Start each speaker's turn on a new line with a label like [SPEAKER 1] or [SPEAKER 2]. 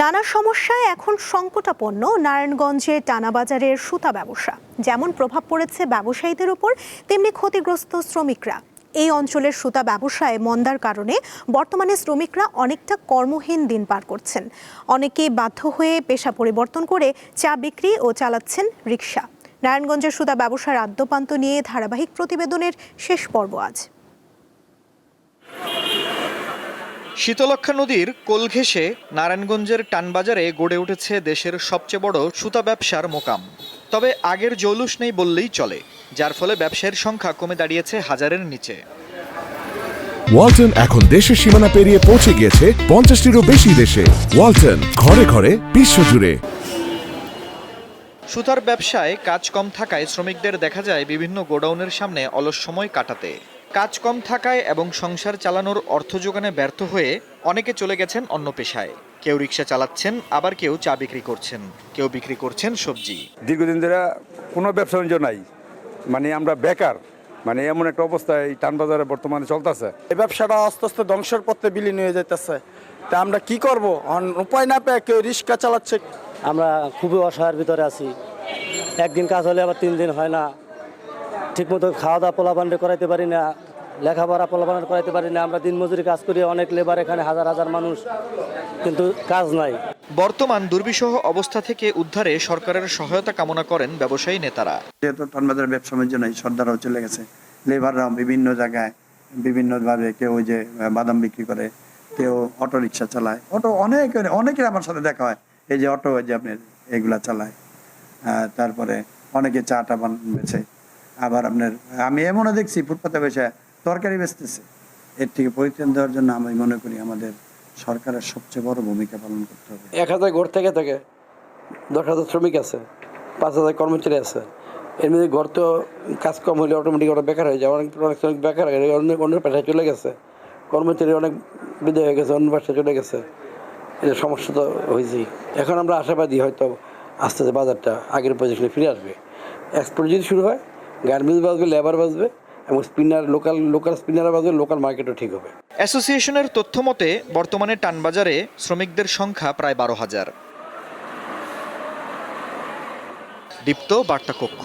[SPEAKER 1] নানা সমস্যায় এখন সংকটাপন্ন নারায়ণগঞ্জে টানাবাজারের সুতা ব্যবসা। যেমন প্রভাব পড়েছে ব্যবসায়ীদের উপর, তেমনি ক্ষতিগ্রস্ত শ্রমিকরা। এই অঞ্চলের সুতা ব্যবসায় মন্দার কারণে বর্তমানে শ্রমিকরা অনেকটা কর্মহীন দিন পার করছেন। অনেকেই বাধ্য হয়ে পেশা পরিবর্তন করে চা বিক্রি ও চালাচ্ছেন রিক্সা নারায়ণগঞ্জের সুতা ব্যবসার আদ্যপান্ত নিয়ে ধারাবাহিক প্রতিবেদনের শেষ পর্ব আজ।
[SPEAKER 2] শীতলক্ষা নদীর কোল ঘেঁষে নারায়ণগঞ্জের টানবাজারে গড়ে উঠেছে দেশের সবচেয়ে বড় সুতা ব্যবসার মোকাম। তবে আগের জৌলুস নেই বললেই চলে যার ফলে ব্যবসায়ীর সংখ্যা কমে দাঁড়িয়েছে হাজারের নিচে।
[SPEAKER 3] ওয়ালটন এখন দেশের সীমানা পেরিয়ে পৌঁছে গিয়েছে পঞ্চাশটিরও বেশি দেশে। ওয়ালটন ঘরে ঘরে বিশ্বজুড়ে
[SPEAKER 2] সুতার ব্যবসায় কাজ কম থাকায় শ্রমিকদের দেখা যায় বিভিন্ন গোডাউনের সামনে অলস সময় কাটাতে। কাজ কম থাকায় এবং সংসার চালানোর অর্থ যোগানে ব্যর্থ হয়ে অনেকে চলে গেছেন অন্য পেশায়। কেউ রিক্সা চালাচ্ছেন আবার কেউ চা বিক্রি করছেন। কেউ বিক্রি করছেন সবজি।
[SPEAKER 4] দীর্ঘদিন ধরে কোনো ব্যবসা বাণিজ্য নাই। মানে আমরা বেকার। মানে এমন একটা অবস্থায় এই টানবাজারে বর্তমানে চলতেছে।
[SPEAKER 5] এই ব্যবসাটা আস্তে আস্তে ধ্বংসের পথে বিলীন হয়ে যাইতেছে। তা আমরা কি করব? অন- উপায় না পেয়ে কেউ রিক্সা চালাচ্ছে।
[SPEAKER 6] আমরা খুবই অসহায়ের ভিতরে আছি। একদিন কাজ হলে আবার তিন দিন হয় না। ঠিকমতো খাওয়া দাওয়া পোলাপান্ডে করাইতে পারি না লেখাপড়া পোলাপান্ডে করাইতে পারি না। আমরা দিনমজুরি কাজ করি অনেক লেবার এখানে হাজার হাজার মানুষ কিন্তু কাজ নাই।
[SPEAKER 2] বর্তমান দুর্বিষহ অবস্থা থেকে উদ্ধারে সরকারের সহায়তা কামনা করেন ব্যবসায়ী নেতারা।
[SPEAKER 7] যেহেতু টানবাজারের ব্যবসা বাণিজ্য নাই সর্দাররাও চলে গেছে। লেবাররাও বিভিন্ন জায়গায় বিভিন্নভাবে কেউ ওই যে বাদাম বিক্রি করে কেউ অটো রিক্সা চালায়। অটো অনেক অনেকের আমার সাথে দেখা হয় এই যে অটো ওই যে আপনার এগুলা চালায়। আহ, তারপরে অনেকে চাটা বান বেছে আবার আপনার, আমি এমনও দেখছি, ফুটপাতে বসে তরকারি বেচতেছে। এর থেকে পরিত্রাণ দেওয়ার জন্য আমি মনে করি আমাদের সরকারের সবচেয়ে বড় ভূমিকা পালন করতে হবে।
[SPEAKER 8] এক হাজার ঘর থেকে থাকে, দশ হাজার শ্রমিক আছে, পাঁচ হাজার কর্মচারী আছে। মধ্যে ঘর তো কাজ কম হলে অটোমেটিক ওরা বেকার হয়ে যায়, অনেক অনেক শ্রমিক বেকার হয়ে অন্য অন্য পেশায় চলে গেছে। কর্মচারী অনেক বিদায় হয়ে গেছে, অন্য পেশায় চলে গেছে। এটা সমস্যা তো হয়েছেই। এখন আমরা আশাবাদী হয়তো আস্তে আস্তে বাজারটা আগের পজিশনে ফিরে আসবে। এক্সপোর্ট যদি শুরু হয় গার্মেন্টস বাজবে, লেবার বাজবে এবং স্পিনার লোকাল লোকাল স্পিনার বাজবে লোকাল মার্কেটও ঠিক হবে।
[SPEAKER 2] অ্যাসোসিয়েশনের তথ্য মতে, বর্তমানে টানবাজারে শ্রমিকদের সংখ্যা প্রায় বারো হাজার। দীপ্ত বার্তা কক্ষ